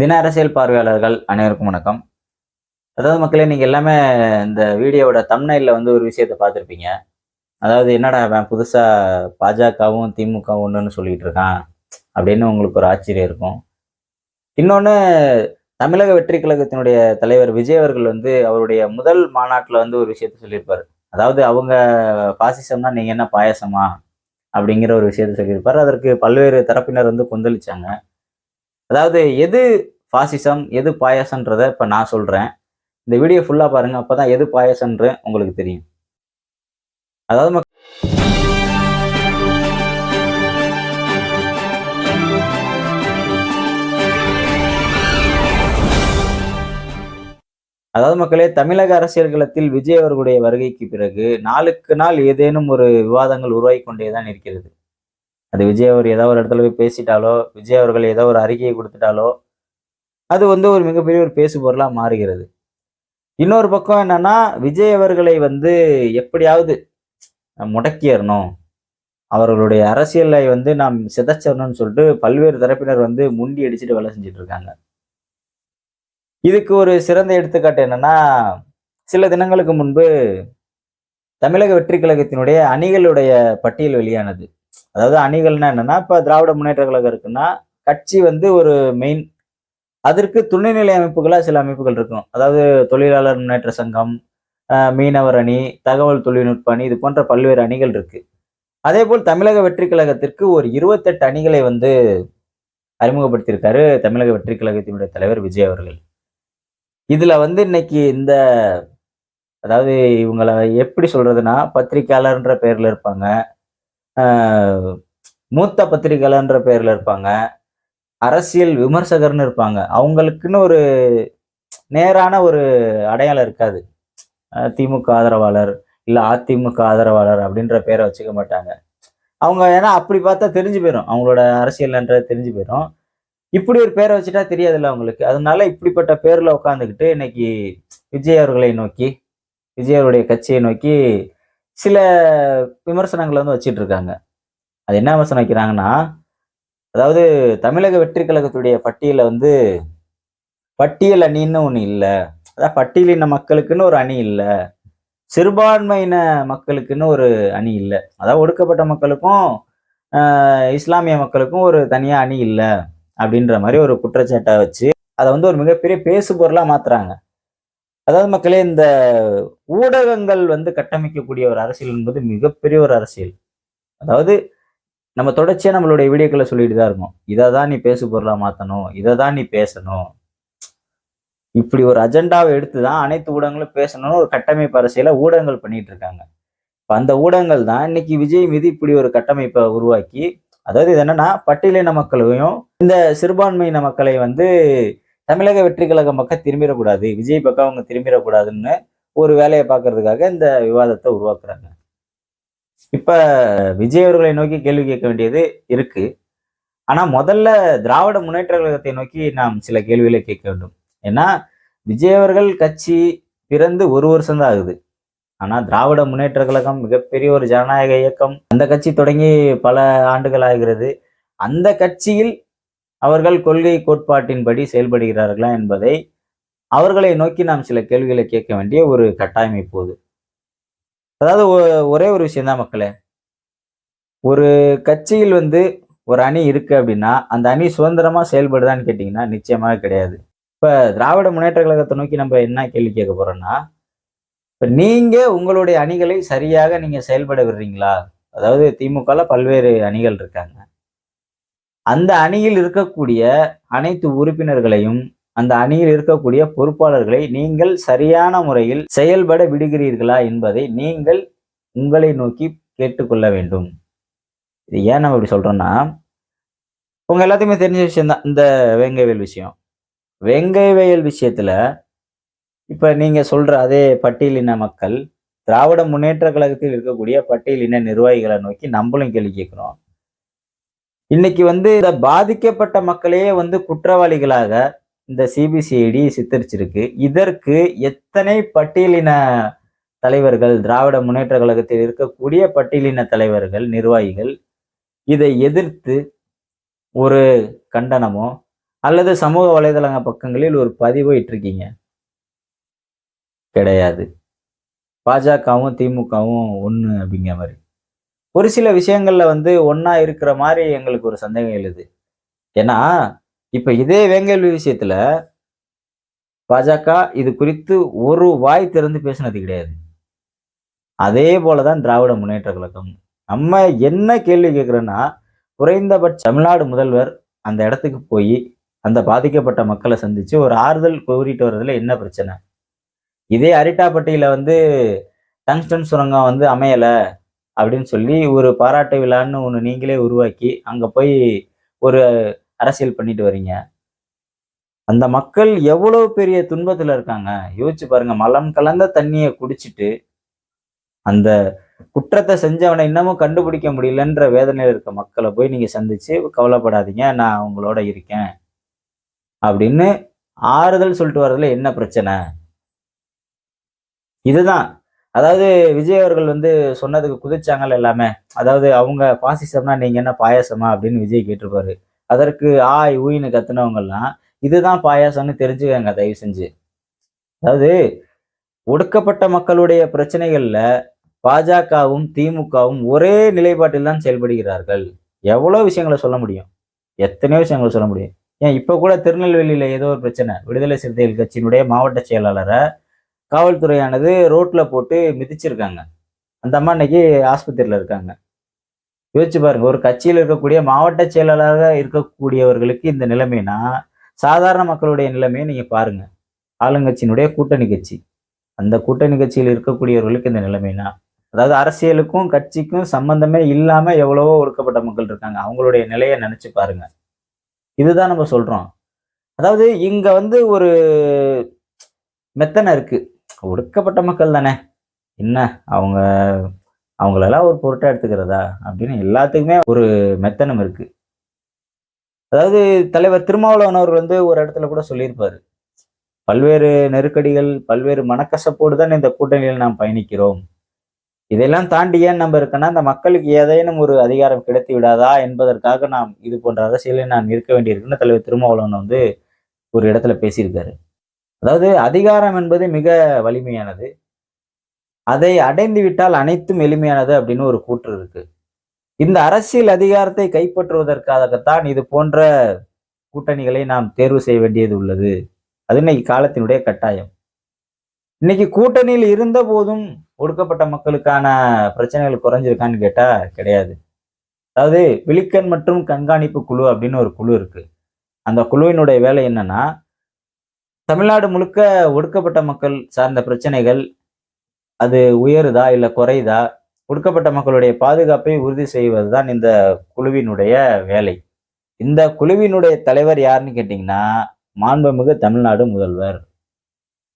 தின அரசியல் பார்வையாளர்கள் அனைவருக்கும் வணக்கம். அதாவது மக்களே நீங்கள் எல்லாமே இந்த வீடியோவோட தம்னையில் வந்து ஒரு விஷயத்தை பார்த்துருப்பீங்க. அதாவது என்னடா அவன் புதுசாக பாஜகவும் திமுகவும் ஒன்றுன்னு சொல்லிகிட்டு இருக்கான் அப்படின்னு உங்களுக்கு ஒரு ஆச்சரியம் இருக்கும். இன்னொன்று தமிழக வெற்றி கழகத்தினுடைய தலைவர் விஜய் அவர்கள் வந்து அவருடைய முதல் மாநாட்டில் வந்து ஒரு விஷயத்த சொல்லியிருப்பார். அதாவது அவங்க பாசிசம்னா நீங்கள் என்ன பாயசமா அப்படிங்கிற ஒரு விஷயத்த சொல்லியிருப்பார். அதற்கு பல்வேறு தரப்பினர் வந்து கொந்தளிச்சாங்க. அதாவது எது பாசிசம் எது பாயாசன்றத இப்போ நான் சொல்கிறேன் இந்த வீடியோ ஃபுல்லாக பாருங்கள் அப்போ தான் எது பாயாசன்ற உங்களுக்கு தெரியும். அதாவது மக்- அதாவது மக்களே தமிழக அரசியல் களத்தில் விஜய் அவர்களுடைய வருகைக்கு பிறகு நாளுக்கு நாள் ஏதேனும் ஒரு விவாதங்கள் உருவாகி கொண்டே தான் இருக்கிறது. அது விஜய் அவர் ஏதோ ஒரு இடத்துல போய் பேசிட்டாலோ விஜய் அவர்கள் ஏதோ ஒரு அறிக்கையை கொடுத்துட்டாலோ அது வந்து ஒரு மிகப்பெரிய ஒரு பேசு பொருளாக மாறுகிறது. இன்னொரு பக்கம் என்னன்னா விஜய் அவர்களை வந்து எப்படியாவது முடக்கிடணும். அவர்களுடைய அரசியலை வந்து நாம் சிதைச்சிடணும்னு சொல்லிட்டு பல்வேறு தரப்பினர் வந்து முண்டி அடிச்சுட்டு வேலை செஞ்சுட்டு இருக்காங்க. இதுக்கு ஒரு சிறந்த எடுத்துக்காட்டு என்னன்னா சில தினங்களுக்கு முன்பு தமிழக வெற்றி கழகத்தினுடைய அணிகளுடைய பட்டியல் வெளியானது. அதாவது அணிகள்னா என்னன்னா இப்போ திராவிட முன்னேற்ற கழகம் இருக்குன்னா கட்சி வந்து ஒரு மெயின் அதற்கு துணைநிலை அமைப்புகளாக சில அமைப்புகள் இருக்கும் அதாவது தொழிலாளர் முன்னேற்ற சங்கம் மீனவர் அணி தகவல் தொழில்நுட்ப அணி இது போன்ற பல்வேறு அணிகள் இருக்கு. அதே போல் தமிழக வெற்றி கழகத்திற்கு ஒரு இருபத்தெட்டு அணிகளை வந்து அறிமுகப்படுத்தியிருக்காரு தமிழக வெற்றி கழகத்தினுடைய தலைவர் விஜய் அவர்கள். இதுல வந்து இன்னைக்கு இந்த அதாவது இவங்கள எப்படி சொல்றதுன்னா பத்திரிகையாளர்ன்ற பேர்ல இருப்பாங்க. மூத்த பத்திரிகையாளர்ன்ற பேர்ல இருப்பாங்க. அரசியல் விமர்சகர்னு இருப்பாங்க. அவங்களுக்குன்னு ஒரு நேரான ஒரு அடையாளம் இருக்காது. திமுக ஆதரவாளர் இல்ல அதிமுக ஆதரவாளர் அப்படின்ற பேரை வச்சுக்க மாட்டாங்க. அவங்க ஏன்னா அப்படி பார்த்தா தெரிஞ்சு போயிடும் அவங்களோட அரசியல்ன்றது தெரிஞ்சு போயிடும் இப்படி ஒரு பேரை வச்சுட்டா தெரியாதுல்ல அவங்களுக்கு. அதனால இப்படிப்பட்ட பேர்ல உட்காந்துக்கிட்டு இன்னைக்கு விஜய் அவர்களை நோக்கி விஜய் அவருடைய கட்சியை நோக்கி சில விமர்சனங்களை வந்து வச்சிட்டு இருக்காங்க அது என்ன விமர்சனம் வைக்கிறாங்கன்னா அதாவது தமிழக வெற்றி கழகத்துடைய பட்டியலில் வந்து பட்டியல் அணின்னு ஒன்று இல்லை. அதாவது பட்டியலின மக்களுக்குன்னு ஒரு அணி இல்லை. சிறுபான்மையின மக்களுக்குன்னு ஒரு அணி இல்லை. அதாவது ஒடுக்கப்பட்ட மக்களுக்கும் இஸ்லாமிய மக்களுக்கும் ஒரு தனியாக அணி இல்லை. அப்படின்ற மாதிரி ஒரு குற்றச்சாட்டை வச்சு அதை வந்து ஒரு மிகப்பெரிய பேசு பொருளாக மாத்துறாங்க. அதாவது மக்களே இந்த ஊடகங்கள் வந்து கட்டமைக்கக்கூடிய ஒரு அரசியல் என்பது மிகப்பெரிய ஒரு அரசியல். அதாவது நம்ம தொடர்ச்சியா நம்மளுடைய வீடியோக்களை சொல்லிட்டு தான் இருக்கோம். இதை தான் நீ பேசு பொருளா மாத்தணும் இதை தான் நீ பேசணும். இப்படி ஒரு அஜெண்டாவை எடுத்து தான் அனைத்து ஊடகங்களும் பேசணும்னு ஒரு கட்டமைப்பு அரசியலை ஊடகங்கள் பண்ணிட்டு இருக்காங்க. இப்போ அந்த ஊடகங்கள் தான் இன்னைக்கு விஜய் மீது இப்படி ஒரு கட்டமைப்பை உருவாக்கி அதாவது இது என்னன்னா பட்டியலின மக்களையும் இந்த சிறுபான்மையின மக்களை வந்து தமிழக வெற்றி கழக மக்கள் திரும்பிடக்கூடாது விஜய் பக்கம் அவங்க திரும்பிடக்கூடாதுன்னு ஒரு வேலையை பார்க்கறதுக்காக இந்த விவாதத்தை உருவாக்குறாங்க. இப்ப விஜய் அவர்களை நோக்கி கேள்வி கேட்க வேண்டியது இருக்கு. ஆனா முதல்ல திராவிட முன்னேற்ற கழகத்தை நோக்கி நாம் சில கேள்விகளை கேட்க வேண்டும். ஏன்னா விஜய் அவர்கள் கட்சி பிறந்து ஒரு வருஷம் தான் ஆகுது. ஆனா திராவிட முன்னேற்ற கழகம் மிகப்பெரிய ஒரு ஜனநாயக இயக்கம். அந்த கட்சி தொடங்கி பல ஆண்டுகள் ஆகிறது. அந்த கட்சியில் அவர்கள் கொள்கை கோட்பாட்டின்படி செயல்படுகிறார்களா என்பதை அவர்களை நோக்கி நாம் சில கேள்விகளை கேட்க வேண்டிய ஒரு கட்டாயம் இப்போது. அதாவது ஒ- ஒரே ஒரு விஷயம்தான் மக்களே. ஒரு கட்சியில் வந்து ஒரு அணி இருக்கு அப்படின்னா அந்த அணி சுதந்திரமா செயல்படுதான்னு கேட்டிங்கன்னா நிச்சயமாக கிடையாது. இப்போ திராவிட முன்னேற்ற கழகத்தை நோக்கி நம்ம என்ன கேள்வி கேட்க போறோம்னா இப்போ நீங்க உங்களுடைய அணிகளை சரியாக நீங்க செயல்பட விடுறீங்களா? அதாவது திமுகல பல்வேறு அணிகள் இருக்காங்க. அந்த அணியில் இருக்கக்கூடிய அனைத்து உறுப்பினர்களையும் அந்த அணியில் இருக்கக்கூடிய பொறுப்பாளர்களை நீங்கள் சரியான முறையில் செயல்பட விடுகிறீர்களா என்பதை நீங்கள் உங்களை நோக்கி கேட்டுக்கொள்ள வேண்டும். இது ஏன் நம்ம இப்படி சொல்றோம்னா உங்க எல்லாத்துக்குமே தெரிஞ்ச விஷயம் தான் இந்த வேங்கைவேல் விஷயம். வெங்கைவேல் விஷயத்துல இப்ப நீங்க சொல்ற அதே பட்டியலின மக்கள் திராவிட முன்னேற்ற கழகத்தில் இருக்கக்கூடிய பட்டியலின நிர்வாகிகளை நோக்கி நம்மளும் கேள்வி கேட்கிறோம். இன்னைக்கு வந்து இந்த பாதிக்கப்பட்ட மக்களையே வந்து குற்றவாளிகளாக இந்த சிபிசிஐடி சித்தரிச்சிருக்கு. இதற்கு எத்தனை பட்டியலின தலைவர்கள் திராவிட முன்னேற்ற கழகத்தில் இருக்கக்கூடிய பட்டியலின தலைவர்கள் நிர்வாகிகள் இதை எதிர்த்து ஒரு கண்டனமோ அல்லது சமூக வலைதளங்க பக்கங்களில் ஒரு பதிவு இட்டிருக்கீங்க? கிடையாது. பாஜகவும் திமுகவும் ஒன்று அப்படிங்கிற மாதிரி. ஒரு சில விஷயங்கள்ல வந்து ஒன்னா இருக்கிற மாதிரி எங்களுக்கு ஒரு சந்தேகம் எழுது. ஏன்னா இப்ப இதே வேங்கல்வி விஷயத்துல பாஜக இது குறித்து ஒரு வாய் திறந்து பேசினது கிடையாது. அதே போலதான் திராவிட முன்னேற்ற கழகம். நம்ம என்ன கேள்வி கேட்குறோன்னா குறைந்தபட்ச தமிழ்நாடு முதல்வர் அந்த இடத்துக்கு போய் அந்த பாதிக்கப்பட்ட மக்களை சந்திச்சு ஒரு ஆறுதல் கோரிட்டு வர்றதுல என்ன பிரச்சனை? இதே அரிட்டாப்பட்டியில வந்து டங்ஸ்டன் சுரங்கம் வந்து அமையலை. அப்படின்னு சொல்லி ஒரு பாராட்டு விழான்னு ஒன்று நீங்களே உருவாக்கி அங்கே போய் ஒரு அரசியல் பண்ணிட்டு வரீங்க. அந்த மக்கள் எவ்வளோ பெரிய துன்பத்தில் இருக்காங்க. யோசிச்சு பாருங்க மலம் கலந்த தண்ணியை குடிச்சிட்டு அந்த குற்றத்தை செஞ்சவனை இன்னமும் கண்டுபிடிக்க முடியலன்ற வேதனையில் இருக்க மக்களை போய் நீங்கள் சந்திச்சு கவலைப்படாதீங்க நான் உங்களோட இருக்கேன் அப்படின்னு ஆறுதல் சொல்லிட்டு வர்றதுல என்ன பிரச்சனை? இதுதான். அதாவது விஜய் அவர்கள் வந்து சொன்னதுக்கு குதிச்சாங்கல்ல எல்லாமே. அதாவது அவங்க பாசிசம்னா நீங்க என்ன பாயாசமா அப்படின்னு விஜய் கேட்டிருப்பாரு. அதற்கு ஆய் ஊயின்னு கத்துனவங்கெல்லாம் இதுதான் பாயாசம்னு தெரிஞ்சுக்கங்க தயவு செஞ்சு. அதாவது ஒடுக்கப்பட்ட மக்களுடைய பிரச்சனைகள்ல பாஜகவும் திமுகவும் ஒரே நிலைப்பாட்டில் தான் செயல்படுகிறார்கள். எவ்வளோ விஷயங்களை சொல்ல முடியும்? எத்தனையோ விஷயங்களை சொல்ல முடியும்? ஏன் இப்போ கூட திருநெல்வேலியில் ஏதோ ஒரு பிரச்சனை. விடுதலை சிறுத்தைகள் கட்சியினுடைய மாவட்ட செயலாளரை காவல்துறையானது ரோட்ல போட்டு மிதிச்சிருக்காங்க. அந்த அம்மா இன்னைக்கு ஆஸ்பத்திரியில இருக்காங்க. யோசிச்சு பாருங்க ஒரு கட்சியில் இருக்கக்கூடிய மாவட்ட செயலாளராக இருக்கக்கூடியவர்களுக்கு இந்த நிலைமைனா சாதாரண மக்களுடைய நிலைமையை நீங்க பாருங்க. ஆளுங்கட்சியினுடைய கூட்டணி கட்சி. அந்த கூட்டணி கட்சியில் இருக்கக்கூடியவர்களுக்கு இந்த நிலைமைனா அதாவது அரசியலுக்கும் கட்சிக்கும் சம்பந்தமே இல்லாம எவ்வளவோ ஒடுக்கப்பட்ட மக்கள் இருக்காங்க. அவங்களுடைய நிலையை நினைச்சு பாருங்க. இதுதான் நம்ம சொல்றோம். அதாவது இங்க வந்து ஒரு மெத்தனை இருக்கு. ஒடுக்கப்பட்ட மக்கள் தானே. என்ன அவங்க அவங்களெல்லாம் ஒரு பொருட்டாக எடுத்துக்கிறதா? அப்படின்னு எல்லாத்துக்குமே ஒரு மெத்தனம் இருக்கு. அதாவது தலைவர் திருமாவளவன் அவர்கள் வந்து ஒரு இடத்துல கூட சொல்லியிருப்பார். பல்வேறு நெருக்கடிகள் பல்வேறு மனக்கசப்போடு தான் இந்த கூட்டணியில் நாம் பயணிக்கிறோம். இதெல்லாம் தாண்டி ஏன் நம்ம இருக்கன்னா அந்த மக்களுக்கு ஏதேனும் ஒரு அதிகாரம் கிடைத்து விடாதா என்பதற்காக நாம் இது போன்ற அரசியலில் நான் இருக்க வேண்டியிருக்குன்னு தலைவர் திருமாவளவன் வந்து ஒரு இடத்துல பேசியிருக்காரு. அதாவது அதிகாரம் என்பது மிக வலிமையானது. அதை அடைந்து விட்டால் அனைத்தும் எளிமையானது அப்படின்னு ஒரு கூற்று இருக்கு. இந்த அரசியல் அதிகாரத்தை கைப்பற்றுவதற்காகத்தான் இது போன்ற கூட்டணிகளை நாம் தேர்வு செய்ய வேண்டியது உள்ளது. அது இன்னைக்கு காலத்தினுடைய கட்டாயம். இன்னைக்கு கூட்டணியில் இருந்த போதும் ஒடுக்கப்பட்ட மக்களுக்கான பிரச்சனைகள் குறைஞ்சிருக்கான்னு கேட்டா கிடையாது. அதாவது விழிக்கண் மற்றும் கண்காணிப்பு குழு அப்படின்னு ஒரு குழு இருக்கு. அந்த குழுவினுடைய வேலை என்னன்னா தமிழ்நாடு முழுக்க ஒடுக்கப்பட்ட மக்கள் சார்ந்த பிரச்சனைகள் அது உயருதா இல்லை குறையுதா? ஒடுக்கப்பட்ட மக்களுடைய பாதுகாப்பை உறுதி செய்வதுதான் இந்த குழுவினுடைய வேலை. இந்த குழுவினுடைய தலைவர் யாருன்னு கேட்டிங்கன்னா மாண்புமிகு தமிழ்நாடு முதல்வர்.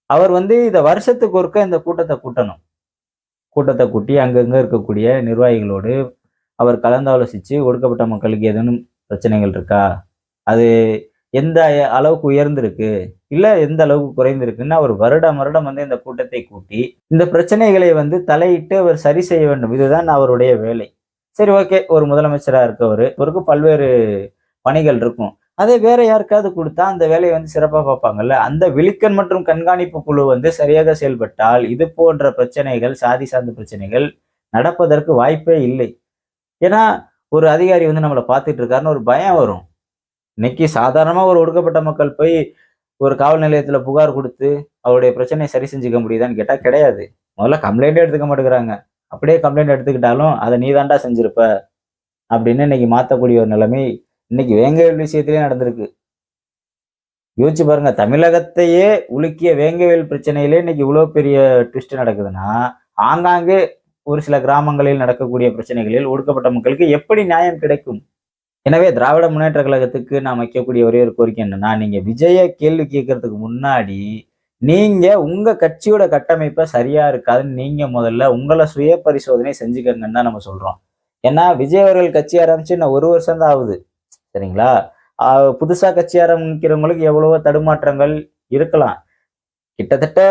அவர் வந்து இந்த வருஷத்துக்கு ஒருக்க இந்த கூட்டத்தை கூட்டணும். கூட்டத்தை கூட்டி அங்கங்கே இருக்கக்கூடிய நிர்வாகிகளோடு அவர் கலந்தாலோசித்து ஒடுக்கப்பட்ட மக்களுக்கு ஏதேனும் பிரச்சனைகள் இருக்கா? அது எந்த அளவுக்கு உயர்ந்திருக்கு? இல்லை எந்த அளவுக்கு குறைந்திருக்குன்னு அவர் வருடம் வருடம் வந்து இந்த கூட்டத்தை கூட்டி இந்த பிரச்சனைகளை வந்து தலையிட்டு அவர் சரி செய்ய வேண்டும். இதுதான் அவருடைய வேலை. சரி ஓகே. ஒரு முதலமைச்சராக இருக்கவர் அவருக்கு பல்வேறு பணிகள் இருக்கும். அதே வேற யாருக்காவது கொடுத்தா அந்த வேலையை வந்து சிறப்பாக பார்ப்பாங்கல்ல? அந்த விழிக்கண் மற்றும் கண்காணிப்பு குழு வந்து சரியாக செயல்பட்டால் இது போன்ற பிரச்சனைகள் சாதி சார்ந்த பிரச்சனைகள் நடப்பதற்கு வாய்ப்பே இல்லை. ஏன்னா ஒரு அதிகாரி வந்து நம்மளை பார்த்துட்டு இருக்காருன்னு ஒரு பயம் வரும். இன்னைக்கு சாதாரணமாக ஒரு ஒடுக்கப்பட்ட மக்கள் போய் ஒரு காவல் நிலையத்துல புகார் கொடுத்து அவருடைய பிரச்சனையை சரி செஞ்சுக்க முடியுதான்னு கேட்டா கிடையாது. முதல்ல கம்ப்ளைண்டே எடுத்துக்க மாட்டேங்கிறாங்க. அப்படியே கம்ப்ளைண்ட் எடுத்துக்கிட்டாலும் அதை நீ தாண்டா செஞ்சிருப்ப அப்படின்னு இன்னைக்கு மாத்தக்கூடிய ஒரு நிலைமை இன்னைக்கு வேங்கவேல் விஷயத்திலே நடந்திருக்கு. யோசிச்சு பாருங்க தமிழகத்தையே உலுக்கிய வேங்கவேல் பிரச்சனையிலே இன்னைக்கு இவ்வளோ பெரிய ட்விஸ்ட் நடக்குதுன்னா ஆங்காங்கே ஒரு சில கிராமங்களில் நடக்கக்கூடிய பிரச்சனைகளில் ஒடுக்கப்பட்ட மக்களுக்கு எப்படி நியாயம் கிடைக்கும்? எனவே திராவிட முன்னேற்ற கழகத்துக்கு நான் வைக்கக்கூடிய ஒரே ஒரு கோரிக்கை என்னன்னா நீங்க விஜய கேள்வி கேட்கறதுக்கு முன்னாடி நீங்க உங்க கட்சியோட கட்டமைப்பை சரியா இருக்காதுன்னு நீங்க முதல்ல உங்களை சுய பரிசோதனை செஞ்சுக்கங்கன்னு தான் நம்ம சொல்றோம். ஏன்னா விஜய் அவர்கள் கட்சி ஆரம்பிச்சு நான் ஒரு வருஷம் தான் ஆகுது. சரிங்களா? புதுசா கட்சி ஆரம்பிக்கிறவங்களுக்கு எவ்வளவோ தடுமாற்றங்கள் இருக்கலாம். கிட்டத்தட்ட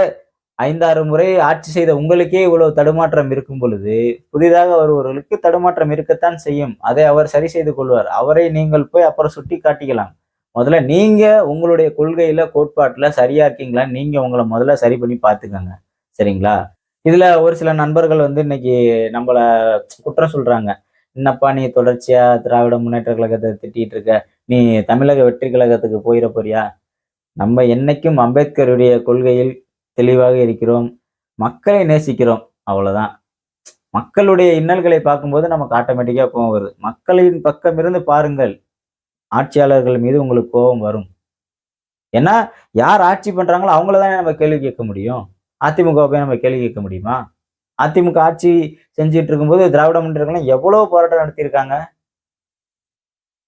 ஐந்தாறு முறை ஆட்சி செய்த உங்களுக்கே இவ்வளவு தடுமாற்றம் இருக்கும் பொழுது புதிதாக வருபவர்களுக்கு தடுமாற்றம் இருக்கத்தான் செய்யும். அதை அவர் சரி செய்து கொள்வார். அவரை நீங்கள் போய் அப்புறம் சுட்டி காட்டிக்கலாம். முதல்ல நீங்க உங்களுடைய கொள்கையில கோட்பாட்டுல சரியா இருக்கீங்களான்னு நீங்க உங்களை முதல்ல சரி பண்ணி பார்த்துக்கோங்க. சரிங்களா? இதுல ஒரு சில நண்பர்கள் வந்து இன்னைக்கு நம்மள குற்றம் சொல்றாங்க. என்னப்பா நீ தொடர்ச்சியா திராவிட முன்னேற்ற கழகத்தை திட்டிட்டு இருக்க? நீ தமிழக வெற்றி கழகத்துக்கு போயிட போறியா? நம்ம என்னைக்கும் அம்பேத்கருடைய கொள்கையில் தெளிவாக இருக்கிறோம். மக்களை நேசிக்கிறோம். அவ்வளவுதான். மக்களுடைய இன்னல்களை பார்க்கும்போது நமக்கு ஆட்டோமேட்டிக்கா கோவம் வருது. மக்களின் பக்கம் இருந்து பாருங்கள். ஆட்சியாளர்கள் மீது உங்களுக்கு கோபம் வரும். ஏன்னா யார் ஆட்சி பண்றாங்களோ அவங்கள தானே நம்ம கேள்வி கேட்க முடியும். அதிமுக போய் நம்ம கேள்வி கேட்க முடியுமா? அதிமுக ஆட்சி செஞ்சுட்டு இருக்கும்போது திராவிட முன்னேற்றம் எவ்வளவு போராட்டம் நடத்தியிருக்காங்க?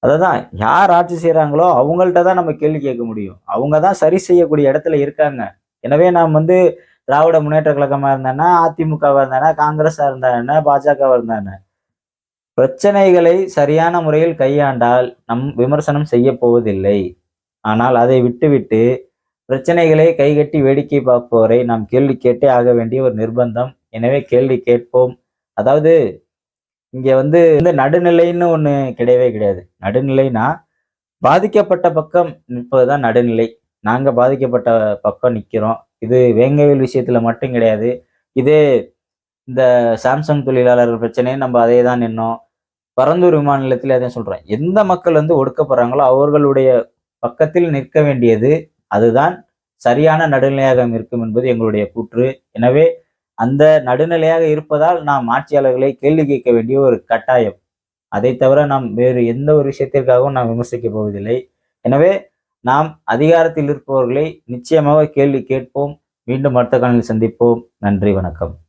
அததான் யார் ஆட்சி செய்கிறாங்களோ அவங்கள்ட்ட தான் நம்ம கேள்வி கேட்க முடியும். அவங்க தான் சரி செய்யக்கூடிய இடத்துல இருக்காங்க. எனவே நாம் வந்து திராவிட முன்னேற்ற கழகமா இருந்தேன்னா அதிமுகவா இருந்தானா காங்கிரஸா இருந்தா பாஜகவாக பாஜகவா பிரச்சனைகளை சரியான முறையில் கையாண்டால் நம் விமர்சனம் செய்ய போவதில்லை. ஆனால் அதை விட்டுவிட்டு பிரச்சனைகளை கைகட்டி வேடிக்கை பார்ப்பவரை நாம் கேள்வி கேட்டே ஆக வேண்டிய ஒரு நிர்பந்தம். எனவே கேள்வி கேட்போம். அதாவது இங்க வந்து இந்த நடுநிலைன்னு ஒண்ணு கிடையவே கிடையாது. நடுநிலைனா பாதிக்கப்பட்ட பக்கம் நிற்பதுதான் நடுநிலை. நாங்கள் பாதிக்கப்பட்ட பக்கம் நிற்கிறோம் இது வேங்கவேல் விஷயத்தில் மட்டும் கிடையாது. இதே இந்த சாம்சங் தொழிலாளர்கள் பிரச்சனையை நம்ம அதே தான் நின்னோம். பரந்தூர் விமான நிலையத்தில் அதே சொல்றேன். எந்த மக்கள் வந்து ஒடுக்கப்படுறாங்களோ அவர்களுடைய பக்கத்தில் நிற்க வேண்டியது அதுதான் சரியான நடுநிலையாக இருக்கும் என்பது எங்களுடைய கூற்று. எனவே அந்த நடுநிலையாக இருப்பதால் நாம் ஆட்சியாளர்களை கேள்வி கேட்க வேண்டிய ஒரு கட்டாயம். அதை தவிர நாம் வேறு எந்த ஒரு விஷயத்திற்காகவும் நாம் விமர்சிக்க போவதில்லை. எனவே நாம் அதிகாரத்தில் இருப்பவர்களை நிச்சயமாக கேள்வி கேட்போம். மீண்டும் அடுத்த காலையில் சந்திப்போம். நன்றி வணக்கம்.